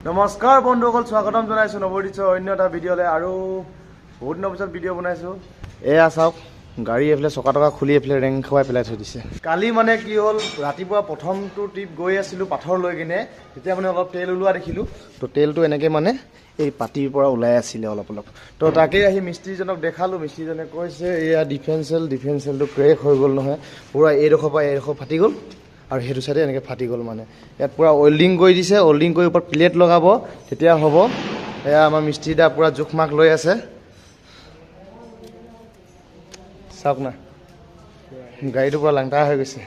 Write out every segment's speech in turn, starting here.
নমস্কাৰ বন্ধুসকল স্বাগতম জনাইছোঁ নৱদিছৰ অন্য এটা ভিডিঅ'লৈ আৰু বহুত দিনৰ পিছত ভিডিঅ' বনাইছোঁ। এয়া চাওক গাড়ী এইফালে চকা টকা খুলি এইফালে ৰেং খুৱাই পেলাই থৈ দিছে। কালি মানে কি হ'ল ৰাতিপুৱা প্ৰথমটো ট্ৰিপ গৈ আছিলোঁ পাথৰ লৈ কিনে তেতিয়া মানে অলপ তেল ওলোৱা দেখিলোঁ। তো তেলটো এনেকৈ মানে এই পাতিৰ পৰা ওলাই আছিলে অলপ অলপ। তো তাকেই আহি মিস্ত্ৰীজনক দেখালোঁ মিস্ত্ৰীজনে কৈছে এয়া ডিফেন্সেল ডিফেন্সেলটো ক্ৰেক হৈ গ'ল নহয়। পূৰা এইডোখৰ পৰা এইডোখৰ ফাটি গ'ল। আৰু সেইটো চাইডে এনেকৈ ফাটি গ'ল মানে। ইয়াত পূৰা ৱেল্ডিং কৰি দিছে ৱেল্ডিং কৰি ওপৰত প্লেট লগাব তেতিয়া হ'ব। এয়া আমাৰ মিস্ত্ৰী দা পূৰা জোখ মাখ লৈ আছে। চাওক না গাড়ীটো পূৰা লাংটা হৈ গৈছে।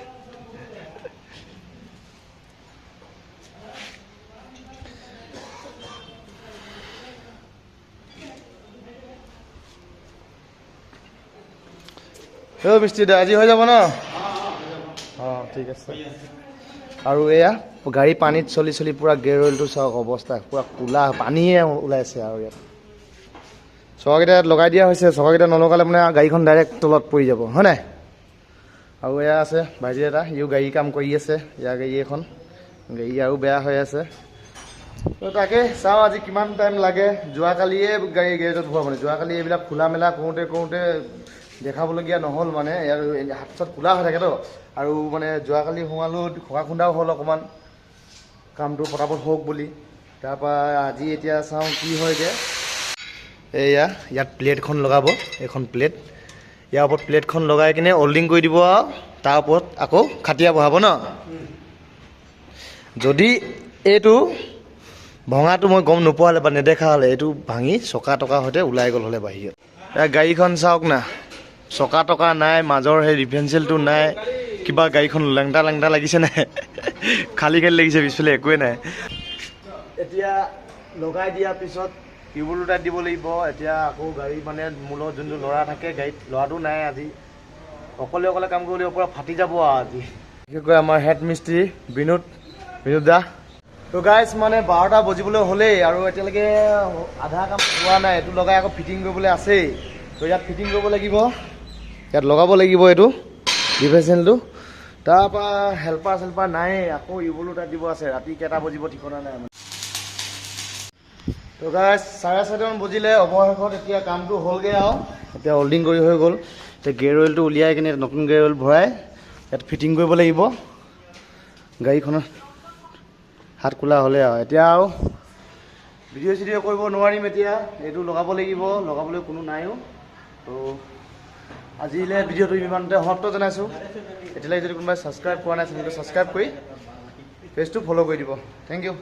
অ' মিস্ত্ৰী দা আজি হৈ যাব ন? ঠিক আছে। আৰু এয়া গাড়ী পানীত চলি চলি পূৰা গেৰ অইলটো চাওক অৱস্থা পূৰা ক'লা পানীয়ে ওলাইছে আৰু ইয়াত। চকাকেইটা ইয়াত লগাই দিয়া হৈছে চকাকেইটা নলগালে মানে গাড়ীখন ডাইৰেক্ট তলত পৰি যাব হয় নাই? আৰু এয়া আছে ভাইটি এটা সিও গাড়ী কাম কৰি আছে ইয়াৰ গাড়ী এখন। গাড়ী আৰু বেয়া হৈ আছে। তাকে চাওঁ আজি কিমান টাইম লাগে। যোৱাকালিয়ে গাড়ী গেৰেজত ভৰোৱা মানে যোৱাকালি এইবিলাক খোলা মেলা কৰোঁতে কৰোঁতে দেখাবলগীয়া নহ'ল মানে ইয়াৰ হাত চাত খোলা হৈ থাকেতো। আৰু মানে যোৱাকালি সোমালোঁ খোৱা খুন্দাও হ'ল অকণমান। কামটো পটাপট হওক বুলি। তাৰপৰা আজি এতিয়া চাওঁ কি হয়গৈ এয়া ইয়াত প্লেটখন লগাব এইখন প্লেট ইয়াৰ ওপৰত প্লেটখন লগাই কিনে অল্ডিং কৰি দিব আৰু। তাৰ ওপৰত আকৌ খাটিয়া বহাব ন? যদি এইটো ভঙাটো মই গম নোপোৱা হ'লে বা নেদেখা হ'লে এইটো ভাঙি চকা টকাৰ সৈতে ওলাই গ'ল হ'লে বাহিৰত। গাড়ীখন চাওক না। চকা টকা নাই মাজৰ সেই ডিফেঞ্চেলটো নাই কিবা গাড়ীখন লেংটা লেংটা লাগিছে নাই খালী খালী লাগিছে পিছফালে একোৱে নাই। এতিয়া লগাই দিয়াৰ পিছত টিউবৱেল দুটা দিব লাগিব এতিয়া আকৌ গাড়ী মানে লগত যোনটো ল'ৰা থাকে গাড়ীত ল'ৰাটো নাই আজি। অকলে অকলে কাম কৰিব পূৰা ফাটি যাব আৰু আজি। বিশেষকৈ আমাৰ হেড মিস্ত্ৰী বিনোদ বিনোদ দা। তো গাইজ মানে বাৰটা বজিবলৈ হ'লেই আৰু এতিয়ালৈকে আধা কাম হোৱা নাই এইটো লগাই আকৌ ফিটিং কৰিবলৈ আছেই। তো ইয়াত ফিটিং কৰিব লাগিব। ইয়াত লগাব লাগিব এইটো ডিফেচেলটো তাৰপৰা হেল্পাৰ চেল্পাৰ নাই আকৌ ইউবলো তাত দিব আছে। ৰাতি কেইটা বজিব ঠিকনা নাই মানে তো গাইজ চাৰে চাৰিটামান বজিলে অৱশেষত এতিয়া কামটো হ'লগৈ আৰু। এতিয়া হল্ডিং কৰি হৈ গ'ল। এতিয়া গেৰ অইলটো উলিয়াই কিনে নতুন গেৰ অইল ভৰাই ইয়াত ফিটিং কৰিব লাগিব। গাড়ীখনত হাত খোলা হ'লে আৰু। এতিয়া আৰু ভিডিঅ' চিডিঅ' কৰিব নোৱাৰিম এতিয়া। এইটো লগাব লাগিব। লগাবলৈ কোনো নাইও। তো আজিলৈ ভিডিঅ'টো ইমানতে সমাপ্ত জনাইছোঁ। এতিয়ালৈকে যদি কোনোবাই ছাবস্ক্ৰাইব কৰা নাই চেনেলটো ছাবস্ক্ৰাইব কৰি পেজটো ফ'ল' কৰি দিব। Thank U